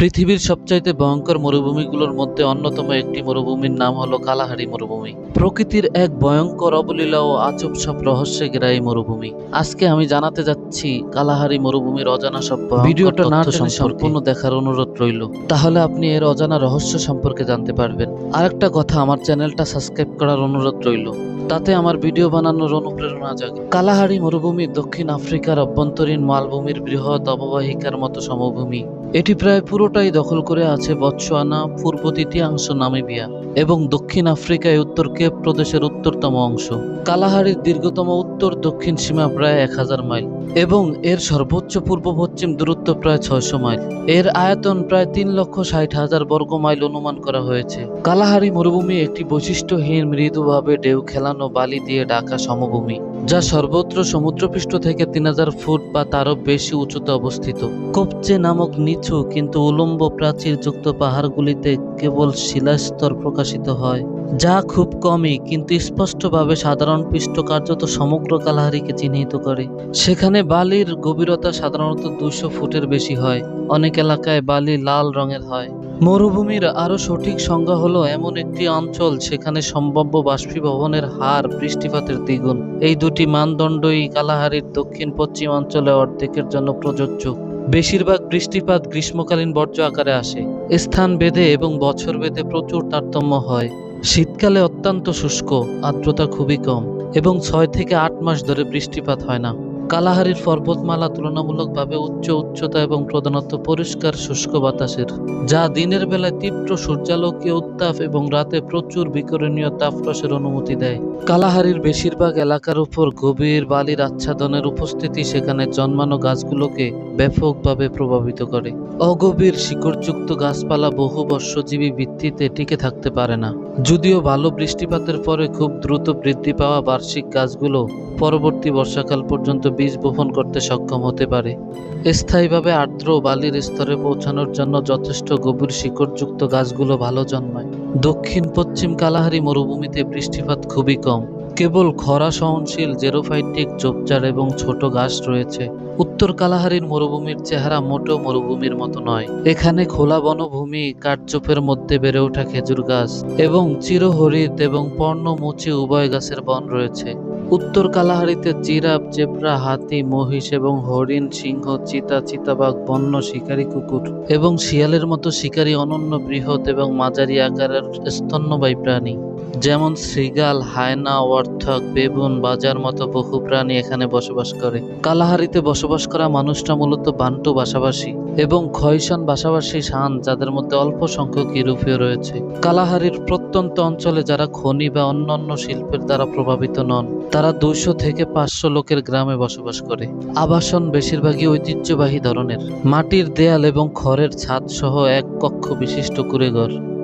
পৃথিবীর সবচাইতে ভয়ঙ্কর মরুভূমিগুলোর মধ্যে অন্যতম একটি মরুভূমির নাম হলো কালাহারি মরুভূমি। প্রকৃতির এক ভয়ঙ্কর অবলীলা ও আজব সব রহস্যে ঘেরা এই মরুভূমি। আজকে আমি জানাতে যাচ্ছি কালাহারি মরুভূমির অজানা সব ভিডিওটা না সম্পূর্ণ দেখার অনুরোধ রইল। তাহলে আপনি এর অজানা রহস্য সম্পর্কে জানতে পারবেন। আরেকটা কথা আমার চ্যানেলটা সাবস্ক্রাইব করার অনুরোধ রইল। তাতে আমার ভিডিও বানানোর অনুপ্রেরণা জাগে। কালাহারি মরুভূমি দক্ষিণ আফ্রিকার অভ্যন্তরীণ মালভূমির বৃহৎ অববাহিকার মতো সমভূমি। এটি প্রায় পুরোটাই দখল করে আছে বৎসোয়ানা, পূর্ব তৃতীয়াংশ নামিবিয়া এবং দক্ষিণ আফ্রিকায় উত্তর কেপ প্রদেশের উত্তরতম অংশ। কালাহারির দীর্ঘতম উত্তর দক্ষিণ সীমা প্রায় এক হাজার মাইল এবং এর সর্বোচ্চ পূর্ব পশ্চিম দূরত্ব প্রায় ছয়শো মাইল। এর আয়তন প্রায় তিন লক্ষ ষাট হাজার বর্গ মাইল অনুমান করা হয়েছে। কালাহারি মরুভূমি একটি বৈশিষ্ট্যহীন মৃদুভাবে ঢেউ খেলানো বালি দিয়ে ঢাকা সমভূমি। যা সর্বত্র সমুদ্রপৃষ্ঠ থেকে তিন হাজার ফুট বা তারও বেশি উঁচুতে অবস্থিত। কোপচে নামক নিচু কিন্তু উলম্ব প্রাচীর যুক্ত পাহাড়গুলিতে কেবল শিলাস্তর প্রকাশিত হয়, যা খুব কমই কিন্তু স্পষ্টভাবে সাধারণ পৃষ্ঠ কার্যত সমগ্র কালাহারিকে চিহ্নিত করে। সেখানে বালির গভীরতা সাধারণত দুশো ফুটের বেশি হয়, অনেক এলাকায় বালি লাল রঙের হয়। মরুভূমির আরও সঠিক সংজ্ঞা হলো এমন একটি অঞ্চল সেখানে সম্ভাব্য বাষ্পীভবনের হার বৃষ্টিপাতের দ্বিগুণ। এই দুটি মানদণ্ডই কালাহারির দক্ষিণ পশ্চিম অঞ্চলে অর্ধেকের জন্য প্রযোজ্য। বেশিরভাগ বৃষ্টিপাত গ্রীষ্মকালীন বর্জ্য আকারে আসে। স্থান ভেদে এবং বছর ভেদে প্রচুর তারতম্য হয়। শীতকালে অত্যন্ত শুষ্ক, আর্দ্রতা খুবই কম এবং ছয় থেকে আট মাস ধরে বৃষ্টিপাত হয় না। কালাহারির পর্বতমালা তুলনামূলকভাবে উচ্চ উচ্চতা এবং প্রধানত পরিষ্কার শুষ্ক বাতাসের, যা দিনের বেলায় তীব্র সূর্যালোকীয় উত্তাপ এবং রাতে প্রচুর বিকরণীয় তাপরসের অনুমতি দেয়। কালাহারির বেশিরভাগ এলাকার উপর গভীর বালির আচ্ছাদনের উপস্থিতি সেখানে জন্মানো গাছগুলোকে ব্যাপকভাবে প্রভাবিত করে। অগভীর শিকড়যুক্ত গাছপালা বহু বর্ষজীবী ভিত্তিতে টিকে থাকতে পারে না। যদিও ভালো বৃষ্টিপাতের পরে খুব দ্রুত বৃদ্ধি পাওয়া বার্ষিক গাছগুলো পরবর্তী বর্ষাকাল পর্যন্ত বীজ বপন করতে সক্ষম হতে পারে। স্থায়ীভাবে আর্দ্র বালির স্তরে পৌঁছানোর জন্য যথেষ্ট গভীর শিকড়যুক্ত গাছগুলো ভালো জন্মায়। দক্ষিণ পশ্চিম কালাহারি মরুভূমিতে বৃষ্টিপাত খুবই কম। কেবল খরা সহনশীল জেরোফাইটিক ঝোপঝাড় এবং ছোট গাছ রয়েছে। উত্তর কালাহারির মরুভূমির চেহারা মোটো মরুভূমির মতো নয়। এখানে খোলা বনভূমি, কাঠচোপের মধ্যে বেড়ে ওঠা খেজুর গাছ এবং চিরহরিত এবং পর্ণমুচি উভয় গাছের বন রয়েছে। উত্তর কালাহারিতে জিরাফ, জেব্রা, হাতি, মহিষ এবং হরিণ, সিংহ, চিতা, চিতাবাঘ, বন্য, শিকারী, কুকুর এবং শিয়ালের মতো শিকারী, অনন্য বৃহৎ এবং মাঝারি আকারের স্তন্যবায়ী প্রাণী। যেমন শৃগাল, হায়না অর্থক বেবুন, বাজার মতো বহু প্রাণী এখানে বসবাস করে। কালাহারিতে বসবাস করা মানুষরা মূলত বান্টু ভাষাভাষী। এবং ক্ষয়সান ভাষাভাষী শান, যাদের মধ্যে অল্প সংখ্যক ইউরোপীয় রয়েছে। কালাহারির প্রত্যন্ত অঞ্চলে যারা খনি বা অন্যান্য শিল্পের দ্বারা প্রভাবিত নন, তারা দুইশো থেকে পাঁচশো লোকের গ্রামে বসবাস করে। আবাসন বেশিরভাগই ঐতিহ্যবাহী ধরনের। মাটির দেয়াল এবং খড়ের ছাদ সহ এক কক্ষ বিশিষ্ট কুড়েঘর।